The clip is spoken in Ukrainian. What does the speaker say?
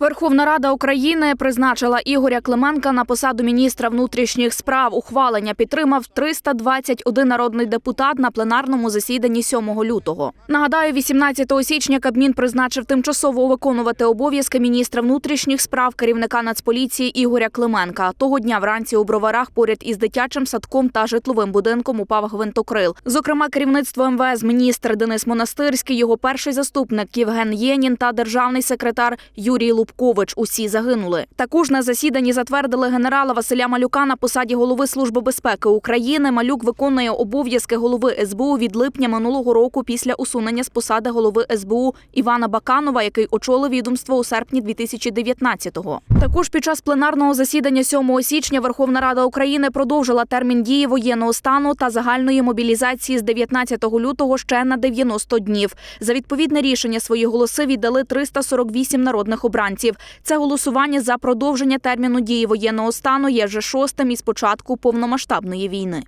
Верховна Рада України призначила Ігоря Клименка на посаду міністра внутрішніх справ. Ухвалення підтримав 321 народний депутат на пленарному засіданні 7 лютого. Нагадаю, 18 січня Кабмін призначив тимчасово виконувати обов'язки міністра внутрішніх справ керівника Нацполіції Ігоря Клименка. Того дня вранці у броварах поряд із дитячим садком та житловим будинком упав гвинтокрил. Зокрема, керівництво МВС, міністр Денис Монастирський, його перший заступник Євген Єнін та державний секретар Юрій Лубкович. Усі загинули. Також на засіданні затвердили генерала Василя Малюка на посаді голови Служби безпеки України. Малюк виконує обов'язки голови СБУ від липня минулого року після усунення з посади голови СБУ Івана Баканова, який очолив відомство у серпні 2019-го. Також під час пленарного засідання 7 січня Верховна Рада України продовжила термін дії воєнного стану та загальної мобілізації з 19 лютого ще на 90 днів. За відповідне рішення свої голоси віддали 348 народних обранців. Це голосування за продовження терміну дії воєнного стану є вже шостим із початку повномасштабної війни.